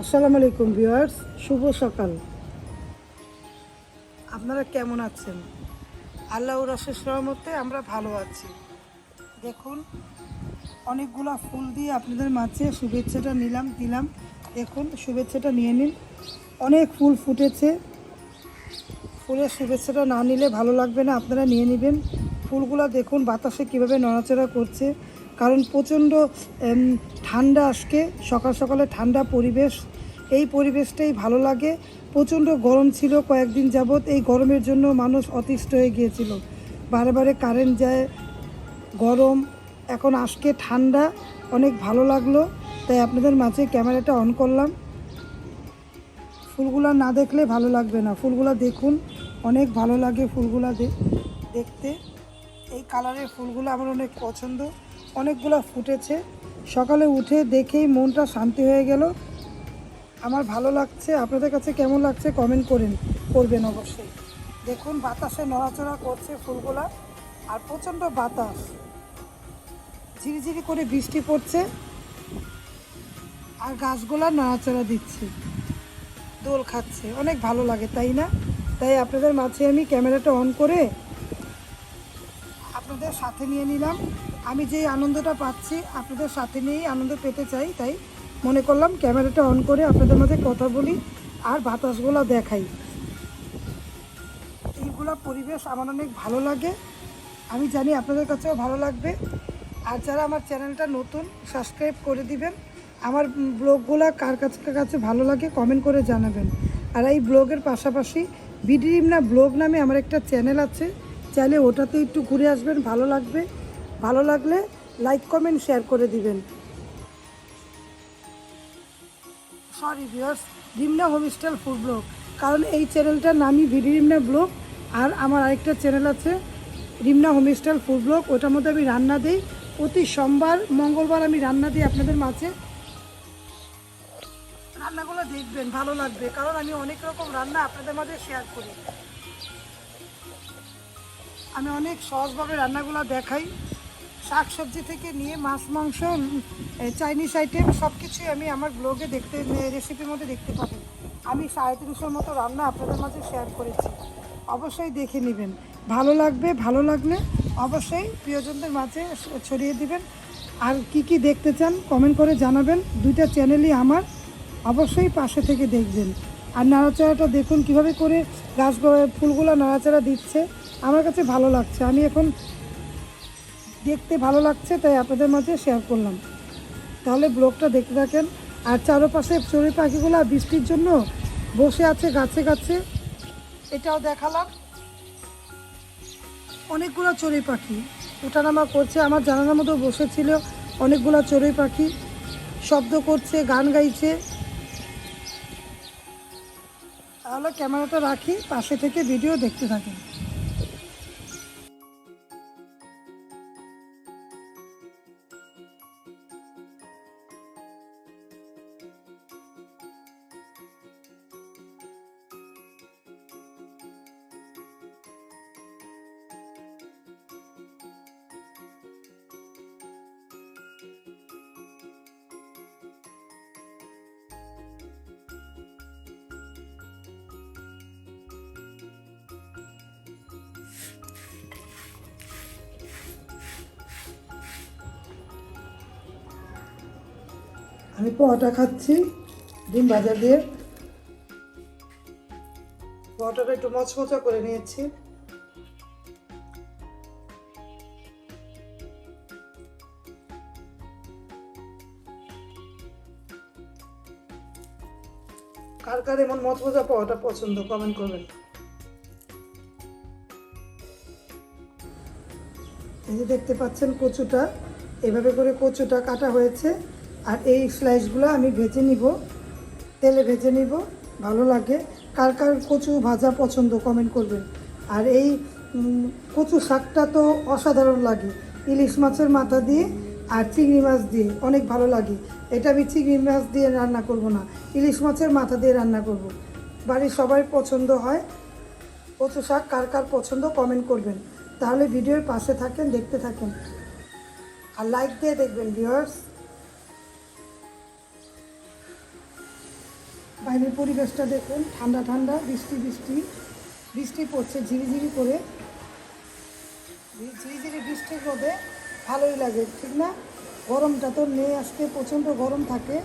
আসসালামু আলাইকুম ভিউয়ার্স, শুভ সকাল। আপনারা কেমন আছেন? আল্লাহ রসের সহমতে আমরা ভালো আছি। দেখুন, অনেকগুলা ফুল দিয়ে আপনাদের মাঝে শুভেচ্ছাটা নিলাম, দিলাম। দেখুন, শুভেচ্ছাটা নিয়ে নিন। অনেক ফুল ফুটেছে। ফুলের শুভেচ্ছাটা না নিলে ভালো লাগবে না, আপনারা নিয়ে নেবেন। ফুলগুলা দেখুন বাতাসে কীভাবে নড়াচড়া করছে। কারণ প্রচণ্ড ঠান্ডা আজকে, সকাল সকালে ঠান্ডা পরিবেশ। এই পরিবেশটাই ভালো লাগে। প্রচণ্ড গরম ছিল কয়েকদিন যাবৎ। এই গরমের জন্য মানুষ অতিষ্ঠ হয়ে গিয়েছিল। বারে বারে কারেন্ট যায়, গরম। এখন আজকে ঠান্ডা, অনেক ভালো লাগল। তাই আপনাদের মাঝে ক্যামেরাটা অন করলাম। ফুলগুলা না দেখলে ভালো লাগবে না। ফুলগুলা দেখুন। অনেক ভালো লাগে ফুলগুলা দেখতে। এই কালারের ফুলগুলো আমার অনেক পছন্দ। অনেকগুলো ফুটেছে। সকালে উঠে দেখেই মনটা শান্তি হয়ে গেল। আমার ভালো লাগছে। আপনাদের কাছে কেমন লাগছে কমেন্ট করেন, করবেন অবশ্যই। দেখুন, বাতাসে নড়াচড়া করছে ফুলগুলা আর প্রচণ্ড বাতাস। ঝিরিঝিরি করে বৃষ্টি পড়ছে আর গাছগুলা নড়াচড়া দিচ্ছে। দোল খাচ্ছে। অনেক ভালো লাগে, তাই না? তাই আপনাদের মাঝে আমি ক্যামেরাটা অন করে আপনাদের সাথে নিয়ে নিলাম। আমি যেই আনন্দটা পাচ্ছি, আপনাদের সাথে নিয়েই আনন্দ পেতে চাই, তাই মনে করলাম ক্যামেরাটা অন করে আপনাদের মাঝে কথা বলি আর বাতাসগুলো দেখাই। এইগুলো পরিবেশ আমার অনেক ভালো লাগে। আমি জানি আপনাদের কাছেও ভালো লাগবে। আর যারা আমার চ্যানেলটা নতুন, সাবস্ক্রাইব করে দিবেন। আমার ব্লগগুলো কার কাছে কার কাছে ভালো লাগে কমেন্ট করে জানাবেন। আর এই ব্লগের পাশাপাশি বিডিরিমনা ব্লগ নামে আমার একটা চ্যানেল আছে। চাইলে ওটাতে একটু ঘুরে আসবেন, ভালো লাগবে। ভালো লাগলে লাইক, কমেন্ট, শেয়ার করে দিবেন। Sorry viewers Rimna homestyle food blog কারণ এই চ্যানেলটার নামই ভিডি রিমনা ব্লগ আর আমার আরেকটা চ্যানেল আছে রিমনা হোমস্টাইল ফুড ব্লগ ওটার মধ্যে আমি রান্না দিই। প্রতি সোমবার, মঙ্গলবার আমি রান্না দিই আপনাদের মাঝে। রান্নাগুলো দেখবেন, ভালো লাগবে, কারণ আমি অনেক রকম রান্না আপনাদের মাঝে শেয়ার করি। আমি অনেক সহজভাবে রান্নাগুলো দেখাই। শাক সবজি থেকে নিয়ে মাছ, মাংস চাইনিজ আইটেম সব কিছুই আমি আমার ব্লগে দেখতে রেসিপির মধ্যে দেখতে পাবেন। আমি সাড়ে তিনশোর মতো রান্না আপনাদের মাঝে শেয়ার করেছি। অবশ্যই দেখে নেবেন। ভালো লাগবে, ভালো লাগলে অবশ্যই প্রিয়জনদের মাঝে ছড়িয়ে দিবেন। আর কি কি দেখতে চান কমেন্ট করে জানাবেন। দুইটা চ্যানেলই আমার। অবশ্যই পাশে থেকে দেখবেন। আর নাড়াচাড়াটা দেখুন কীভাবে করে গাছ ফুলগুলো নাড়াচাড়া দিচ্ছে। আমার কাছে ভালো লাগছে। আমি এখন দেখতে ভালো লাগছে, তাই আপনাদের মাঝে শেয়ার করলাম। তাহলে ব্লগটা দেখতে থাকেন। আর চারপাশে চড়ুই পাখিগুলো বৃষ্টির জন্য বসে আছে গাছে গাছে। এটাও দেখালাম। অনেকগুলো চড়ুই পাখি। ওঠানামা করছে, আমার জানানোর মতো বসেছিল অনেকগুলো চড়ুই পাখি। শব্দ করছে, গান গাইছে। তাহলে ক্যামেরাটা রাখি, পাশে থেকে ভিডিও দেখতে থাকেন। আমি পোহাটা খাচ্ছি, ডিম ভাজা দিয়ে। পোহাটাটা একটু মচমচা করে নিয়েছি। কার কার এমন মচমচা পোহাটা পছন্দ কমেন্ট করবেন। এই যে দেখতে পাচ্ছেন কচুটা, এভাবে করে কচুটা কাটা হয়েছে। আর এই স্লাইসগুলো আমি ভেজে নিব, তেলে ভেজে নিব, ভালো লাগে। কার কার কচু ভাজা পছন্দ কমেন্ট করবেন। আর এই কচু শাকটা তো অসাধারণ লাগে। ইলিশ মাছের মাথা দিয়ে আর চিংড়ি মাছ দিয়ে অনেক ভালো লাগে। এটা আমি চিংড়ি মাছ দিয়ে রান্না করব না, ইলিশ মাছের মাথা দিয়ে রান্না করব। বাড়ির সবাই পছন্দ হয়, কচু শাক কার কার পছন্দ কমেন্ট করবেন। তাহলে ভিডিওর পাশে থাকেন, দেখতে থাকেন। আর লাইক দিয়ে দেখবেন ভিউয়ার্স বাইরের পরিবেশটা দেখুন, ঠান্ডা ঠান্ডা, বৃষ্টি বৃষ্টি। বৃষ্টি পড়ছে ঝিরিঝিরি করে। ঝিরিঝিরি বৃষ্টির রোদে ভালোই লাগে, ঠিক না? গরমটা তো নেই আজকে, প্রচণ্ড গরম থাকে।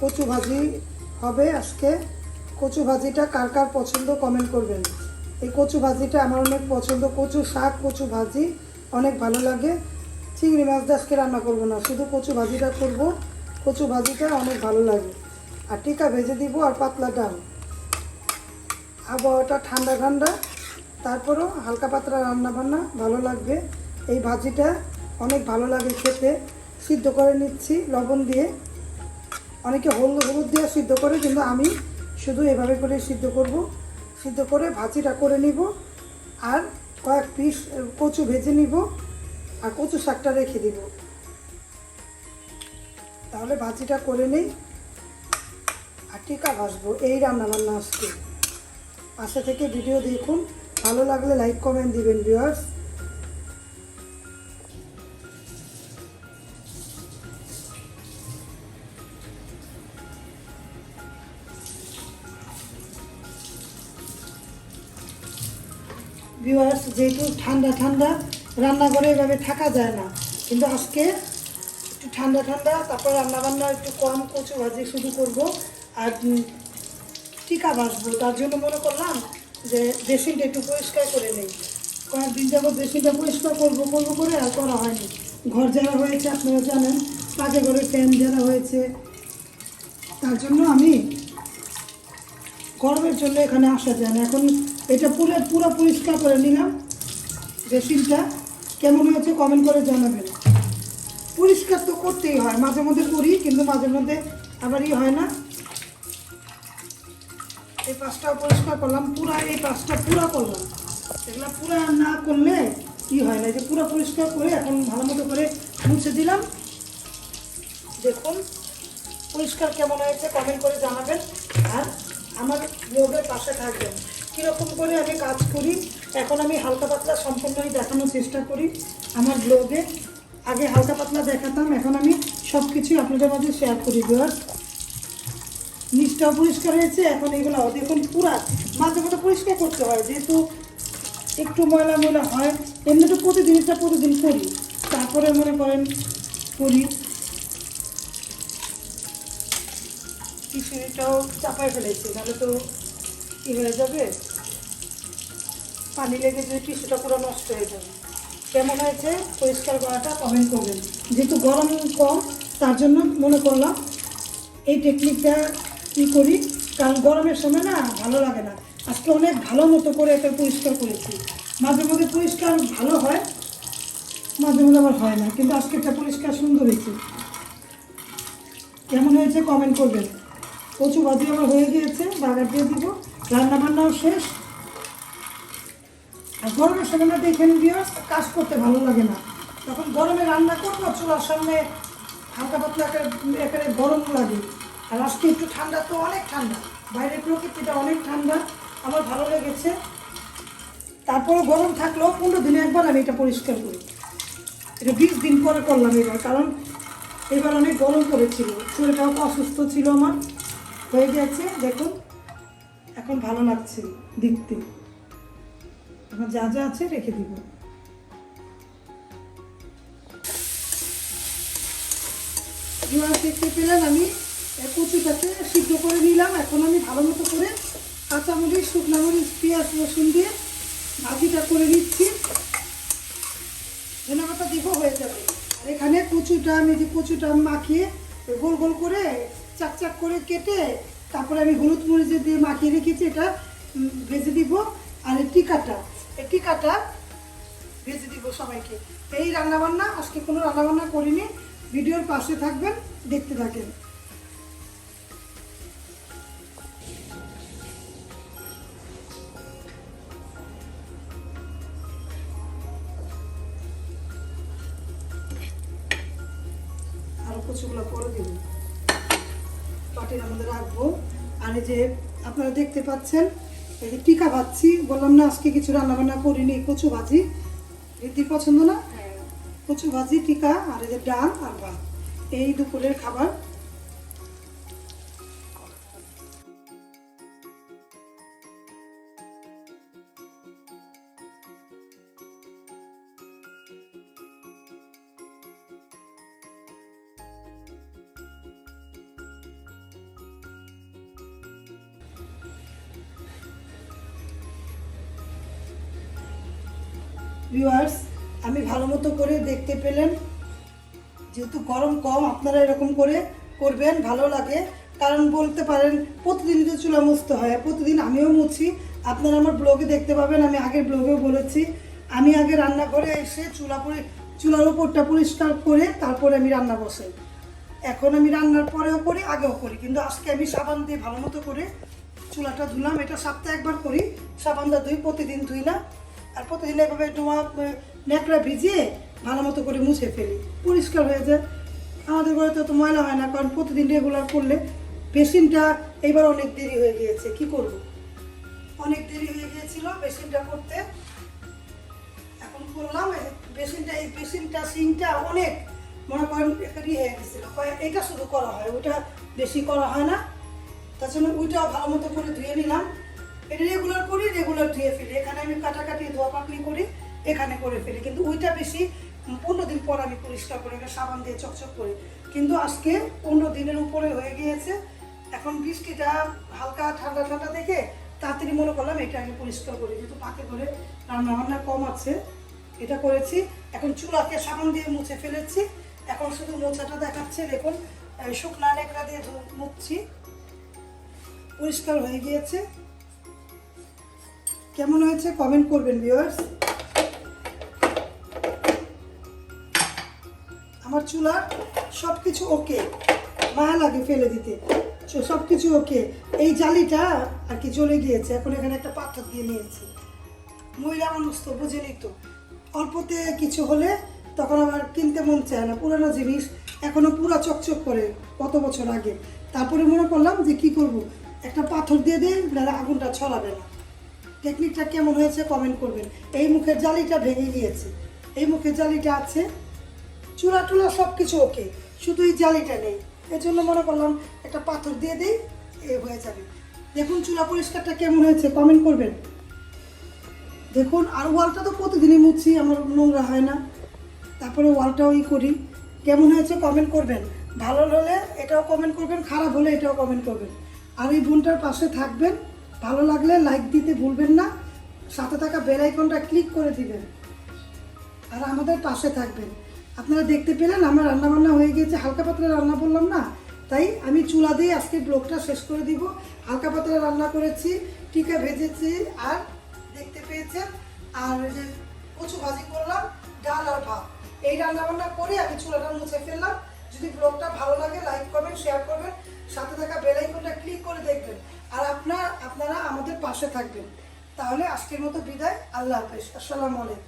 কচু ভাজি হবে আজকে। কচু ভাজিটা কার কার পছন্দ কমেন্ট করবেন। এই কচু ভাজিটা আমার অনেক পছন্দ। কচু শাক, কচু ভাজি অনেক ভালো লাগে। চিংড়ি মাছ আজকে রান্না করব না, শুধু কচু ভাজিটা করব। কচু ভাজিটা অনেক ভালো লাগে। আর টিকা ভেজে দিব আর পাতলা ডাল। আবহাওয়াটা ঠান্ডা ঠান্ডা, তারপরও হালকা পাতলা রান্না বান্না ভালো লাগবে। এই ভাজিটা অনেক ভালো লাগে খেতে। সিদ্ধ করে নিচ্ছি লবণ দিয়ে। অনেকে হলুদ হলুদ দিয়ে সিদ্ধ করে, কিন্তু আমি শুধু এভাবে করে সিদ্ধ করব। সিদ্ধ করে ভাজিটা করে নিব। আর কয়েক পিস কচু ভেজে নিব। আর কচু শাকটা রেখে দিব। তাহলে ভাজিটা করে নেই। আর টিকা ভাজবো, এই রান্না বান্না আজকে। পাশে থেকে ভিডিও দেখুন। ভালো লাগলে লাইক, কমেন্ট দিবেন, ভিউয়ার্স। ভিউয়ার্স, যেহেতু ঠান্ডা ঠান্ডা রান্নাঘরে এভাবে থাকা যায় না। কিন্তু আজকে একটু ঠান্ডা ঠান্ডা, তারপর রান্না বান্না একটু কম কচু ভাজি শুরু করব। আর টিকা বাঁচবো তার জন্য মনে করলাম যে বেসিনটা একটু পরিষ্কার করে নেই। কয়েকদিন যাব বেসিনটা পরিষ্কার করব করব করে আর করা হয়নি। ঘর যারা হয়েছে, আপনারা জানেন। পাকে ঘরে ফ্যান যারা হয়েছে। তার জন্য আমি গরমের জন্য এখানে আসা যায় না। এখন এটা পুরো পুরো পরিষ্কার করে নিলাম বেসিনটা। কেমন হয়েছে কমেন্ট করে জানাবেন। পরিষ্কার তো করতেই হয়, মাঝে মধ্যে করি, কিন্তু মাঝে মধ্যে আবার ই হয় না। এই পাঁচটাও পরিষ্কার করলাম, পুরা এই পাঁচটা পুরা করলাম। এগুলো পুরা না করলে কি হয় না যে পুরো পরিষ্কার করে এখন ভালো মতো করে মুছে দিলাম। দেখুন, পরিষ্কার কেমন হয়েছে কমেন্ট করে জানাবেন। আর আমার ব্লগের পাশে থাকবেন। কীরকম করে আমি কাজ করি, এখন আমি হালকা পাতলা সম্পূর্ণই দেখানোর চেষ্টা করি আমার ব্লগে আগে হালকা পাতলা দেখাতাম, এখন আমি সব কিছুই আপনাদের মাঝে শেয়ার করি বিয়ার নিচটাও পরিষ্কার হয়েছে, এখন এগুলো দেখুন পুরা। মাঝে মাঝে পরিষ্কার করতে হয়, যেহেতু একটু ময়লা ময়লা হয়। এমনি তো প্রতিদিনটা প্রতিদিন করি। তারপরে মনে করেন করি। খিচুড়িটাও চাপায় ফেলেছি, নাহলে তো কী হয়ে যাবে? পানি লেগে যে টিস্যুটা পুরো নষ্ট হয়ে যাবে কেমন হয়েছে? পরিষ্কার করাটা কমেন্ট করবেন। যেহেতু গরম কম, তার জন্য মনে করলাম এই টেকনিকটা কী করি? কারণ গরমের সময় না ভালো লাগে না। আজকে অনেক ভালো মতো করে এটা পরিষ্কার করেছি। মাঝে মধ্যে পরিষ্কার ভালো হয়, মাঝে মধ্যে আবার হয় না। কিন্তু আজকে একটা পরিষ্কার সুন্দর হয়েছে। কেমন হয়েছে কমেন্ট করবেন। কচু ভাজি আমার হয়ে গিয়েছে, বাগার দিয়ে দিব। রান্না বান্নাও শেষ। আর গরমের সময় না দেখেন বিয়াস কাজ করতে ভালো লাগে না। তখন গরমে রান্না করব, চুলার সামনে হালকা পাতলা একেবারে গরম লাগে। আর আজকে একটু ঠান্ডা, তো অনেক ঠান্ডা। বাইরের প্রকৃতিটা অনেক ঠান্ডা, আমার ভালো লেগেছে। তারপরে গরম থাকলেও পনেরো দিনে একবার আমি এটা পরিষ্কার করি। এটা বিশ দিন পরে করলাম এবার, কারণ এবার অনেক গরম পড়েছিল। শরীরটাও অসুস্থ ছিল আমার। হয়ে গেছে, দেখুন। এখন ভালো লাগছে দেখতে। আমার যা যা আছে রেখে দিব। এবার দেখতে পেলেন আমি কচুটাকে সিদ্ধ করে নিলাম। এখন আমি ভালো মতো করে কাঁচামরিচ, শুকনা মরিচ, পেঁয়াজ, রসুন দিয়ে ভাজিটা করে নিচ্ছি। ধনে পাতা দিব, হয়ে যাবে। আর এখানে কচুটা, আমি যে কচুটা মাখিয়ে গোল গোল করে চাক চাক করে কেটে তারপরে আমি হলুদ মরিচ দিয়ে মাখিয়ে রেখেছি, এটা ভেজে দিব। আর টিকাটা এই টিকাটা ভেজে দিব সবাইকে। এই রান্নাবান্না, আজকে কোনো রান্নাবান্না করিনি। ভিডিওর পাশে থাকবেন, দেখতে থাকেন। পরে দেবো। আমাদের রাখব। আর যে আপনারা দেখতে পাচ্ছেন এই যে টিকা ভাজছি বললাম না আজকে কিছু রান্নাবান্না করিনি কচু ভাজি। রিদ্ধির পছন্দ না? কচু ভাজি টিকা আর এই যে ডাল আর ভাত। এই দুপুরের খাবার। ভিউয়ার্স আমি ভালো মতো করে দেখতে পেলেন। যেহেতু গরম কম, আপনারা এরকম করে করবেন, ভালো লাগে। কারণ বলতে পারেন প্রতিদিনই তো চুলা মুছতে হয়, প্রতিদিন আমিও মুছি। আপনারা আমার ব্লগে দেখতে পাবেন, আমি আগের ব্লগেও বলেছি। আমি আগে রান্নাঘরে এসে চুলা পরি চুলার উপরটা পরিষ্কার করে তারপরে আমি রান্না বসাই। এখন আমি রান্নার পরেও করি, আগেও করি। কিন্তু আজকে আমি সাবান দিয়ে ভালো মতো করে চুলাটা ধুলাম। এটা সপ্তাহে একবার করি সাবানটা ধুই, প্রতিদিন ধুই না। আর প্রতিদিন এভাবে ডোমা ন্যাকড়া ভিজিয়ে ভালো মতো করে মুছে ফেলি। পরিষ্কার হয়ে যায়। আমাদের ঘরে তো ময়লা হয় না, কারণ প্রতিদিন রেগুলার করলে বেসিনটা এবার অনেক দেরি হয়ে গিয়েছে। কি করব? অনেক দেরি হয়ে গিয়েছিল বেসিনটা করতে। এখন করলাম বেসিনটা, এই বেসিনটা, সিংটা অনেক মনে করেন ইয়ে হয়ে গেছিল এটা শুধু করা হয়, ওটা বেশি করা হয় না। তার জন্য ওইটাও ভালো মতো করে ধুয়ে নিলাম। রেগুলার করি রেগুলার ধুয়ে ফেলি। এখানে আমি কাটাকাটি ধোয়া পাকলি করি, এখানে করে ফেলি। কিন্তু ওইটা বেশি পনেরো দিন পর আমি পরিষ্কার করি এটা সাবান দিয়ে চকচক করি। কিন্তু আজকে পনেরো দিনের উপরে হয়ে গিয়েছে। এখন বৃষ্টিটা হালকা ঠান্ডা ঠান্ডা দেখে তাড়াতাড়ি মনে করলাম এটা আমি পরিষ্কার করি। যেহেতু পাকে করে রান্না বান্না কম আছে, এটা করেছি। এখন চুলাকে সাবান দিয়ে মুছে ফেলেছি। এখন শুধু মোছাটা দেখাচ্ছে, দেখুন। শুকনা নেকড়া দিয়ে মুছছি পরিষ্কার হয়ে গিয়েছে। কেমন হয়েছে? কমেন্ট করবেন ভিউয়ার্স আমার চুলার সব কিছু ওকে মায়া লাগে ফেলে দিতে। সব কিছু ওকে এই জালিটা আর কি চলে গিয়েছে, এখন এখানে একটা পাথর দিয়ে নিয়েছি। মহিলা মানুষ তো বুঝেনি তো অল্পতে কিছু হলে তখন আবার কিনতে মন চায় না। পুরানো জিনিস এখনও পুরা চকচক করে কত বছর আগে। তারপরে মনে করলাম যে কি করব? একটা পাথর দিয়ে নাহলে আগুনটা ছড়াবে না। টেকনিকটা কেমন হয়েছে কমেন্ট করবেন। এই মুখের জালিটা ভেঙে গিয়েছে। এই মুখের জালিটা আছে। চূড়া টুলা সব কিছু ওকে শুধু এই জালিটা নেই। এর জন্য মনে করলাম একটা পাথর দিয়ে দিই, এ হয়ে যাবে। দেখুন চুলা পরিষ্কারটা কেমন হয়েছে কমেন্ট করবেন। দেখুন, আর ওয়ালটা তো প্রতিদিনই মুছছি আমার নোংরা হয় না। তারপরে ওয়ালটাও ই করি। কেমন হয়েছে কমেন্ট করবেন। ভালো হলে এটাও কমেন্ট করবেন, খারাপ হলে এটাও কমেন্ট করবেন। আর এই বোনটার পাশে থাকবেন। ভালো লাগলে লাইক দিতে ভুলবেন না। সাথে থাকা বেল আইকনটা ক্লিক করে দিবেন। আর আমাদের পাশে থাকবেন। আপনারা দেখতে পেলেন, আমার রান্না বান্না হয়ে গিয়েছে হালকা পাতলা রান্না বললাম না। তাই আমি চুলা দিয়ে আজকে ব্লগটা শেষ করে দিব। হালকা পাতলা রান্না করেছি, টিকা ভেজেছি, আর দেখতে পেয়েছেন, আর যে কচু ভাজি করলাম, ডাল আর ভাত। এই রান্না বান্না করে আমি চুলাটা মুছে ফেললাম। যদি ব্লগটা ভালো লাগে লাইক করবেন শেয়ার করবেন। সাথে থাকা বেল আইকনটা ক্লিক করে দেখবেন। আর আপনার আপনারা আমাদের পাশে থাকবেন। তাহলে আজকের মতো বিদায়। আল্লাহ হাফেজ। আসসালামু আলাইকুম।